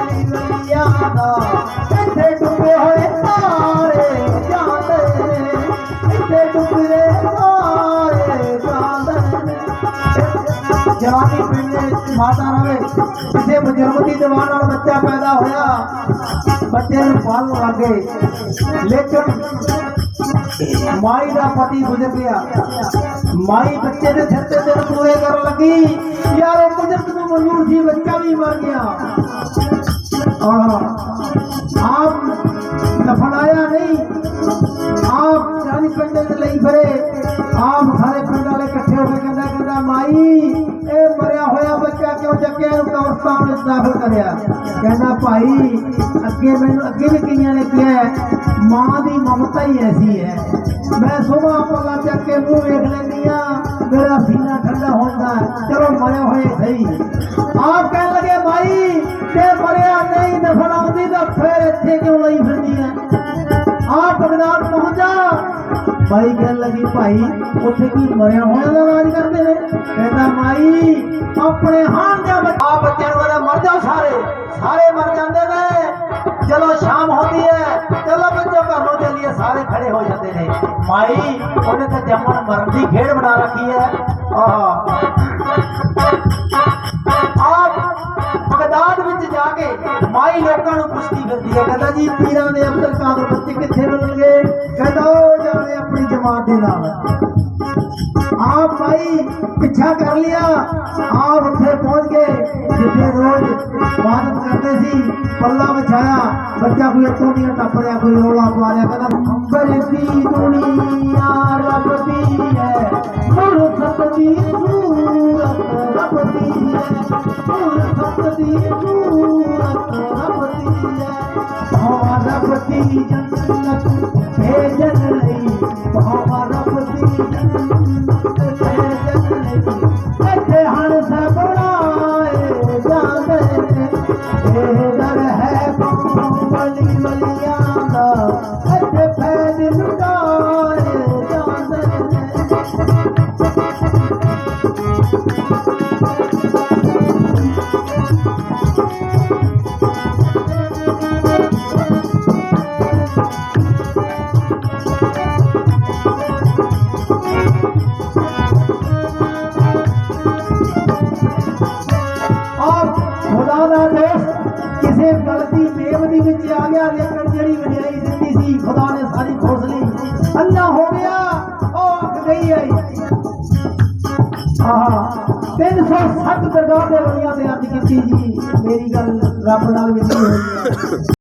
ਮੇਰੀ ਵਲੀਆਂ ਦਾ ਇੱਥੇ ਡੁੱਬੇ ਹੋਏ ਸਾਰੇ ਜਾਂਦੇ ਨੇ। ਇੱਥੇ ਡੁੱਬੇ ਸਾਰੇ ਜਾਂਦੇ ਨੇ। ਜਵਾਨੀ ਪਿੰਡ ਮਾਤਾ ਰਵੇ। ਕਿਸੇ ਬਜ਼ੁਰਗ ਦੀ ਦੀਵਾਨ ਨਾਲ ਬੱਚਾ ਪੈਦਾ ਹੋਇਆ। ਬੱਚੇ ਨੂੰ ਪਾਲਣ ਲੱਗੇ। ਲੇਕਿਨ ਮਾਈ ਦਾ ਪਤੀ ਗੁਜ਼ਰ ਗਿਆ। ਮਾਈ ਬੱਚੇ ਦੇ ਸਿਰ ਤੇ ਦਿਨ ਪੂਰੇ ਕਰਨ ਲੱਗੀ। ਯਾਰ ਉਹ ਕੁਦਰਤ ਨੂੰ ਮਨਜ਼ੂਰ ਸੀ ਬੱਚਾ ਵੀ ਮਰ ਗਿਆ। ਆਪ ਦਫਨਾਇਆ ਨਹੀਂ। ਆਪ ਜਾਨੀ ਪਿੰਡ ਦੇ ਲਈ ਫਰੇ। ਆਪ ਸਾਰੇ ਪਿੰਡ ਵਾਲੇ ਇਕੱਠੇ ਹੋ ਕੇ ਕਹਿੰਦਾ ਕਹਿੰਦਾ, ਮਾਈ, ਇਹ ਮਰਿਆ ਹੋਇਆ ਬੱਚਾ ਕਿਉਂ ਚੱਕਿਆ? ਇਹਨੂੰ ਕਬਰਸਤਾਨ ਵਿੱਚ ਦਾਖਲ ਕਰਿਆ। ਕਹਿੰਦਾ, ਭਾਈ, ਅੱਗੇ ਮੈਨੂੰ, ਅੱਗੇ ਵੀ ਕਈਆਂ ਨੇ ਕਿਹਾ ਮਾਂ ਦੀ ਮਮਤਾ ਹੀ ਐਸੀ ਹੈ। ਮੈਂ ਸੁਬਾਹ ਪੱਲਾ ਚੱਕ ਕੇ ਮੂੰਹ ਵੇਖ ਲੈਂਦੀ ਆ ਮੇਰਾ ਸੀਨਾ ਠੰਡਾ ਹੁੰਦਾ ਹੈ। ਚਲੋ ਮਰਿਆ ਹੋਏ ਸਹੀ ਆਪ ਕਹਿਣ ਲੱਗੇ ਭਾਈ ਜੇ ਮਰਿਆ ਨਹੀਂ ਦਫਨਾਉਂਦੀ ਤਾਂ ਫੇਰ ਇੱਥੇ ਕਿਉਂ ਲਈ ਫਿਰਦੀ ਹੈ ਆਪ ਬਗਦਾਦ ਪਹੁੰਚਾ ਭਾਈ ਕਹਿਣ ਲੱਗੀ ਭਾਈ ਉੱਥੇ ਕੀ ਮਰਿਆ ਹੋਇਆ ਦਾ ਰਾਜ ਕਰਦੇ ਨੇ ਕਹਿੰਦਾ ਮਾਈ ਆਪਣੇ ਹਾਨ ਦੇ ਬੱਚੇ ਆ ਸਾਰੇ ਖੜੇ ਹੋ ਜਾਂਦੇ ਨੇ। ਮਾਈ, ਉਹਨੇ ਤਾਂ ਜੰਮਣ ਮਰਨ ਦੀ ਖੇਡ ਬਣਾ ਰੱਖੀ ਹੈ। ਆਹ। ਆਪ ਬਗਦਾਦ ਵਿੱਚ ਜਾ ਕੇ ਮਾਈ ਲੋਕਾਂ ਨੂੰ ਪੁੱਛਦੀ ਫਿਰਦੀ ਹੈ, ਕਹਿੰਦਾ ਜੀ ਪੀਰਾਂ ਦੇ ਅਬਦੁਲ ਕਾਦਰ ਬੱਚੇ ਕਿੱਥੇ ਮਿਲਣਗੇ? ਕਹਿੰਦਾ, ਉਹ ਜਾਣੇ ਆਪਣੀ ਜਮਾਤ ਦੇ ਨਾਲ। ਆਪ ਮਾਈ ਪਿੱਛਾ ਕਰ ਲਿਆ। ਆਪ ਉੱਥੇ ਪਹੁੰਚ ਗਏ। ਜਿੱਥੇ ਰੋਜ਼ ਇਬਾਦਤ ਕਰਦੇ ਸੀ ਪੱਲਾ ਵਿਛਾਇਆ ਬੱਚਾ ਕੋਈ ਇੱਥੋਂ ਦੀਆਂ ਟੱਪ ਰਿਹਾ ਕੋਈ ਰੋਲਾ ਪਾ ਰਿਹਾ ਕਹਿੰਦਾ ਅੰਬਰ ਦੀ ਦੁਨੀਆ ਰੱਬ ਦੀ ਹੈ ਮੁਰਸਤ ਦੀ ਸੂਰਤ ਰੱਬ ਦੀ ਹੈ ਮੁਰਸਤ ਦੀ ਸੂਰਤ ਰੱਬ ਦੀ ਹੈ ਭਾਵਾ ਰੱਬ ਦੀ ਜੰਨਤ ਭੇਜਣ ਲਈ ਭਾਵਾ ਰੱਬ ਦੀ ਜੰਨਤ ਭੇਜਣ 307 ਦਰਗਾਹ ਦੇ ਵਲੀਆਂ ਤੇ ਅਰਜ਼ ਕੀਤੀ ਜੀ। ਮੇਰੀ ਗੱਲ ਰੱਬ ਨਾਲ ਮਿਲੀ ਹੋਈ। ਹੈ